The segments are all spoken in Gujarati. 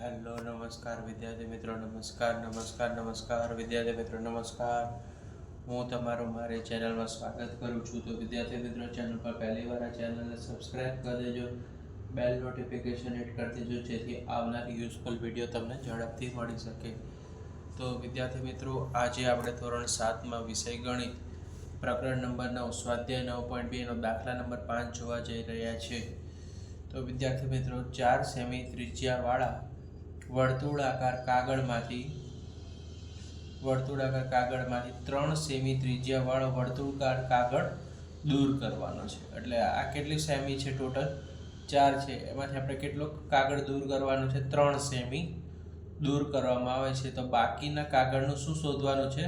હેલો, નમસ્કાર વિદ્યાર્થી મિત્રો, નમસ્કાર નમસ્કાર નમસ્કાર. વિદ્યાર્થી મિત્રો, નમસ્કાર. હું તમારું મારી ચેનલમાં સ્વાગત કરું છું. તો વિદ્યાર્થી મિત્રો, ચેનલ પર પહેલી વાર આ ચેનલને સબસ્ક્રાઈબ કરી દેજો. બેલ નોટિફિકેશન હિટ કરી દેજો, જેથી આવનારી યુઝફુલ વીડિયો તમને ઝડપથી મળી શકે. તો વિદ્યાર્થી મિત્રો, આજે આપણે ધોરણ સાતમાં વિષય ગણિત પ્રકરણ નંબર નવ, સ્વાધ્યાય નવ પોઈન્ટ બેનો દાખલા નંબર પાંચ જોવા જઈ રહ્યા છે. તો વિદ્યાર્થી મિત્રો, ચાર સેમી ત્રિજ્યાવાળા વર્તુળાકાર કાગળમાંથી વર્તુળાકાર કાગળમાંથી ત્રણ સેમી ત્રિજ્યાવાળો વર્તુળાકાર કાગળ દૂર કરવાનો છે. એટલે આ કેટલી સેમી છે ટોટલ? ચાર છે. એમાંથી આપણે કેટલો કાગળ દૂર કરવાનો છે? ત્રણ સેમી દૂર કરવામાં આવે છે. તો બાકીના કાગળનું શું શોધવાનું છે?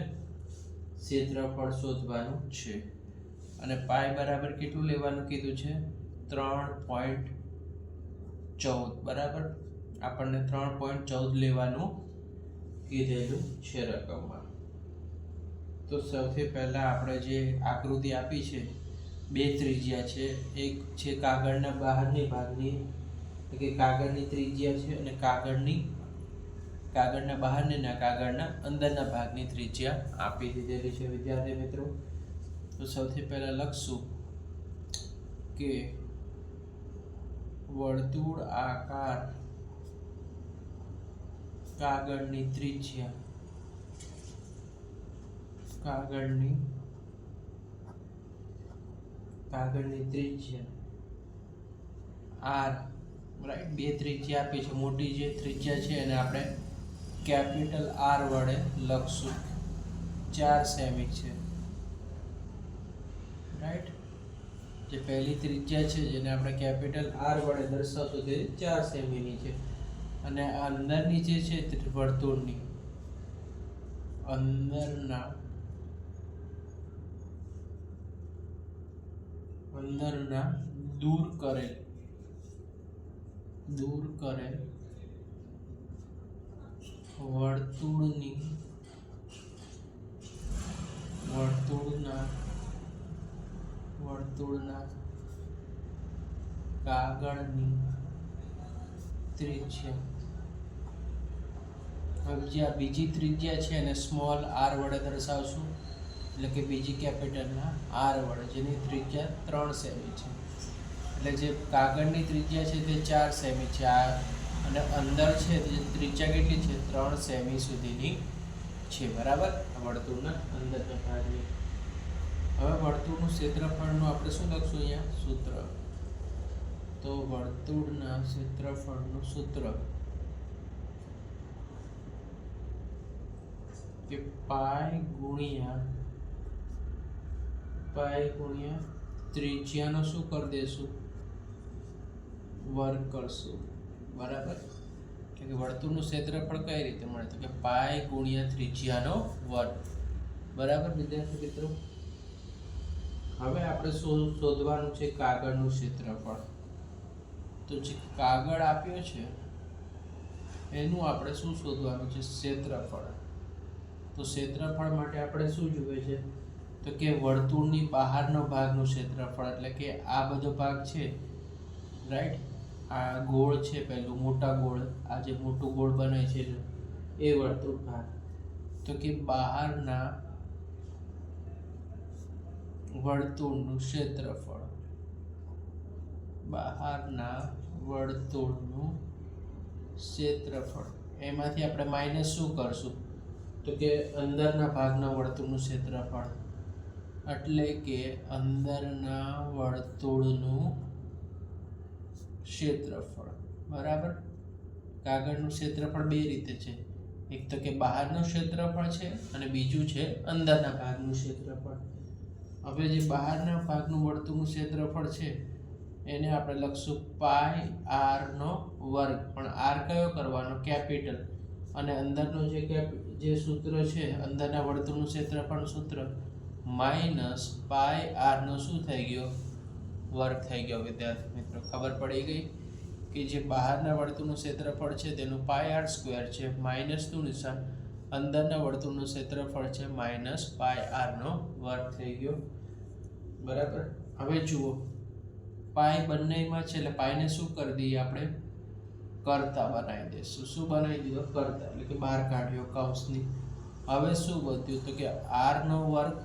ક્ષેત્રફળ શોધવાનું છે. અને પાય બરાબર કેટલું લેવાનું કીધું છે? ત્રણ પોઈન્ટ ચૌદ. બરાબર? આપણને ત્રણ પોઈન્ટ ચૌદ લેવાનું કીધેલું છે રકમમાં તો સૌથી પહેલાં આપણે જે આકૃતિ આપી છે, બે ત્રિજ્યા છે. એક છે કાગળના બહારની ભાગની કે કાગળની ત્રિજ્યા છે અને કાગળની, કાગળના બહારની ના કાગળના અંદરના ભાગની ત્રિજ્યા આપી દીધેલી છે, વિદ્યાર્થી મિત્રો. તો સૌથી પહેલાં લખશું કે વર્તુળ આકાર કાગળની ત્રિજ્યા. કાગળની કાગળની ત્રિજ્યા. આર રાઈટ બે ત્રિજ્યા આપી છે. મોટી જે ત્રિજ્યા છે એને આપણે કેપિટલ આર વડે લખશું. ચાર સેમી છે. રાઈટ જે પહેલી ત્રિજ્યા છે, જેને આપણે કેપિટલ આર વડે દર્શાવશું, તે ચાર સેમીની છે. અને અંદરની જે છે વર્તુળની અંદરના અંદરના દૂર કરેલ દૂર કરેલ વર્તુળની, વર્તુળના વર્તુળના કાગળની ત્રિજ્યા. હવે જે બીજી ત્રિજ્યા છે એને સ્મોલ આર વડે દર્શાવશું. એટલે કે બીજી કેપિટલના આર વડે, જેની ત્રિજ્યા ત્રણ સેમી છે. એટલે જે કાગળની ત્રિજ્યા છે તે ચાર સેમી છે. આ અને અંદર છે તે ત્રિજ્યા કેટલી છે? ત્રણ સેમી સુધીની છે. બરાબર? વર્તુળના અંદરના ભાગની હવે વર્તુળનું ક્ષેત્રફળનું આપણે શું લખશું અહીંયા? સૂત્ર. તો વર્તુળના ક્ષેત્રફળનું સૂત્ર. કે પાય ગુણ્યા પાય ગુણ્યા ત્રિજ્યાનો શું કરી દેશું? વર્ગ કરશું. બરાબર? કે વર્તુળનું ક્ષેત્રફળ કઈ રીતે મળે? તો કે પાય ગુણ્યા ત્રિજ્યાનો વર્ગ. બરાબર, વિદ્યાર્થી મિત્રો? હવે આપણે શોધવાનું છે કાગળનું ક્ષેત્રફળ? તો જે કાગળ આપ્યો છે, એનું આપણે શું શોધવાનું છે? ક્ષેત્રફળ. તો ક્ષેત્રફળ માટે આપણે શું જોઈએ છે? તો કે વર્તુળની બહારનો ભાગનું ક્ષેત્રફળ, એટલે કે આ બધો ભાગ છે રાઈટ આ ગોળ છે પેલું મોટા ગોળ, આ જે મોટું ગોળ બને છે એ વર્તુળ ભાગ. તો કે બહારના વર્તુળનું ક્ષેત્રફળ, બહારના વર્તુળનું ક્ષેત્રફળ. એમાંથી આપણે માઇનસ શું કરશું? તો કે અંદરના ભાગના વર્તુળનું ક્ષેત્રફળ. એટલે કે અંદરના વર્તુળનું ક્ષેત્રફળ. બરાબર? કાગળનું ક્ષેત્રફળ બે રીતે છે. એક તો કે બહારનું ક્ષેત્રફળ છે અને બીજું છે અંદરના ભાગનું ક્ષેત્રફળ. હવે જે બહારના ભાગનું વર્તુળનું ક્ષેત્રફળ છે, એને આપણે લખશું પાય આરનો વર્ગ. પણ આર કયો કરવાનો? કેપિટલ. અને અંદરનો જે કેપ જે સૂત્ર છે, અંદરના વર્તુળનું ક્ષેત્રફળ સૂત્ર, માઇનસ પાય આરનો શું થઈ ગયો? વર્ગ થઈ ગયો, વિદ્યાર્થી મિત્રો. ખબર પડી ગઈ કે જે બહારના વર્તુળનું ક્ષેત્રફળ છે, તેનું પાય આર સ્ક્વેર છે માઇનસનું નિશાન. અંદરના વર્તુળનું ક્ષેત્રફળ છે, માઇનસ પાય આરનો વર્ગ થઈ ગયો. બરાબર? હવે જુઓ. પાય બંનેમાં છે, એટલે પાયને શું કરી દઈએ આપણે? કરતા બનાવી દેશું શું બનાવી દીધો? કરતા. એટલે કે બહાર કાઢ્યો, કૌંસની. હવે શું વધ્યું? તો કે આર નો વર્ગ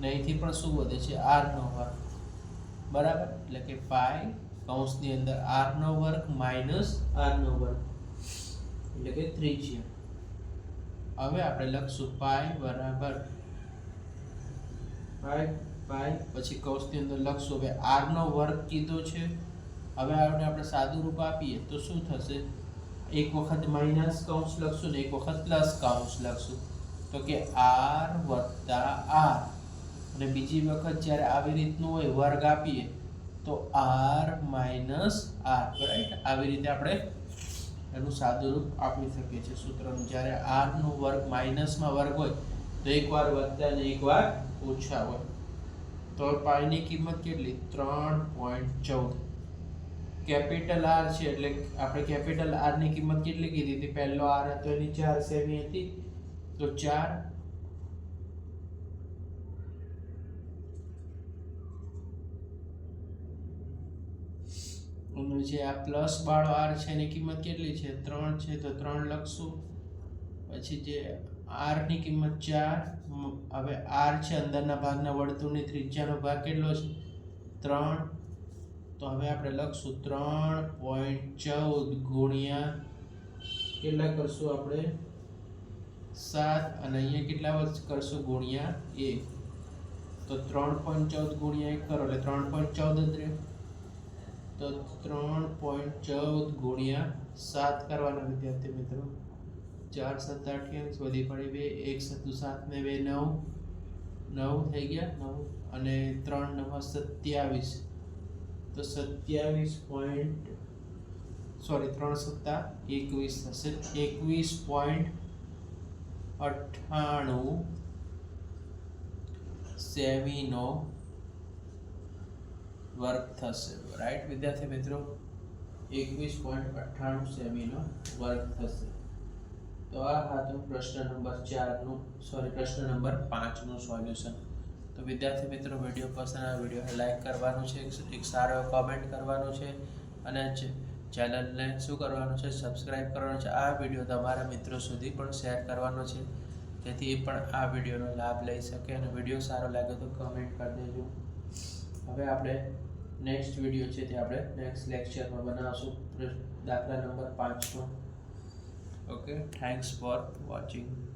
નહીંથી પણ શું વધે છે? આર નો વર્ગ. બરાબર? એટલે કે પાય કૌંસની અંદર આર નો વર્ગ માઇનસ આર નો વર્ગ. એટલે કે ત્રિજ્યા. હવે આપણે લખશું પાય બરાબર. પાય પાય પછી કૌંસની અંદર લખશું. હવે આર નો વર્ગ કીધો છે? હવે આને આપણે સાદું રૂપ આપીએ તો શું થશે? એક વખત માઇનસ કૌંસ લખશું ને એક વખત પ્લસ કૌંસ લખશું. તો કે આર વત્તા આર અને બીજી વખત જ્યારે આવી રીતનું હોય, વર્ગ આપીએ, તો આર માઇનસ આર રાઈટ આવી રીતે આપણે એનું સાદું રૂપ આપી શકીએ છીએ સૂત્રનું. જ્યારે આરનું વર્ગ માઇનસમાં વર્ગ હોય, તો એકવાર વધતા અને એકવાર ઓછા હોય. તો પાઈની કિંમત કેટલી? ત્રણ પોઈન્ટ ચૌદ. કેપિટલ આર છે, એટલે આપણે કેપિટલ આરની કિંમત કેટલી કીધી હતી? પહેલો આર હતો, એની ચાર સેમી હતી. તો ચાર જે આ પ્લસ વાળો આર છે, એની કિંમત કેટલી છે? ત્રણ છે, તો ત્રણ લખશું. પછી જે આરની કિંમત ચાર હવે આર છે, અંદરના ભાગના વર્તુળની ત્રિજ્યાનો ભાગ કેટલો છે? ત્રણ. તો હવે આપણે લખશું ત્રણ પોઈન્ટ ચૌદ ગુણ્યા કેટલા કરશું આપણે? સાત. અને અહીંયા કેટલા વર્ષ કરશું? ગુણ્યા એક. તો ત્રણ પોઈન્ટ ચૌદ ગુણ્યા એક કરો. એટલે ત્રણ પોઈન્ટ ચૌદ જ રહે. તો ત્રણ પોઈન્ટ ચૌદ ગુણ્યા સાત કરવાના વિદ્યાર્થી મિત્રો. ચાર સત્ત અઠ્યાવીસ વધી પડી બે. એક સત્તુ સાત ને બે નવ. નવ થઈ ગયા? નવ. અને ત્રણ નવ સત્યાવીસ. તો સત્યાવીસ પોઈન્ટ સોરી ત્રણ સત્તા, એકવીસ થશે. એકવીસ પોઈન્ટ અઠ્ઠાણું સેમીનો વર્ગ થશે. રાઈટ વિદ્યાર્થી મિત્રો? એકવીસ પોઈન્ટ અઠ્ઠાણું સેમીનો વર્ગ થશે. તો આ હતું પ્રશ્ન નંબર ચારનું સોરી પ્રશ્ન નંબર પાંચનું સોલ્યુશન તો વિદ્યાર્થી મિત્રો વીડિયો પસંદ આવે વિડીયોને લાઈક કરવાનું છે, એક- સારો સારો કોમેન્ટ કરવાનું છે અને ચેનલને શું કરવાનું છે સબસ્ક્રાઈબ કરવાનું છે. આ વીડિયો તમારા મિત્રો સુધી પણ શેર કરવાનો છે. જેથી એ પણ આ વિડીયોનો લાભ લઈ શકે અને વીડિયો સારો લાગે તો કમેન્ટ કરી દેજો. હવે આપણે નેક્સ્ટ વીડિયો છે તે આપણે નેક્સ્ટ લેક્ચરમાં બનાવશું. દાખલા નંબર પાંચનો ઓકે થેન્ક્સ ફોર વોચિંગ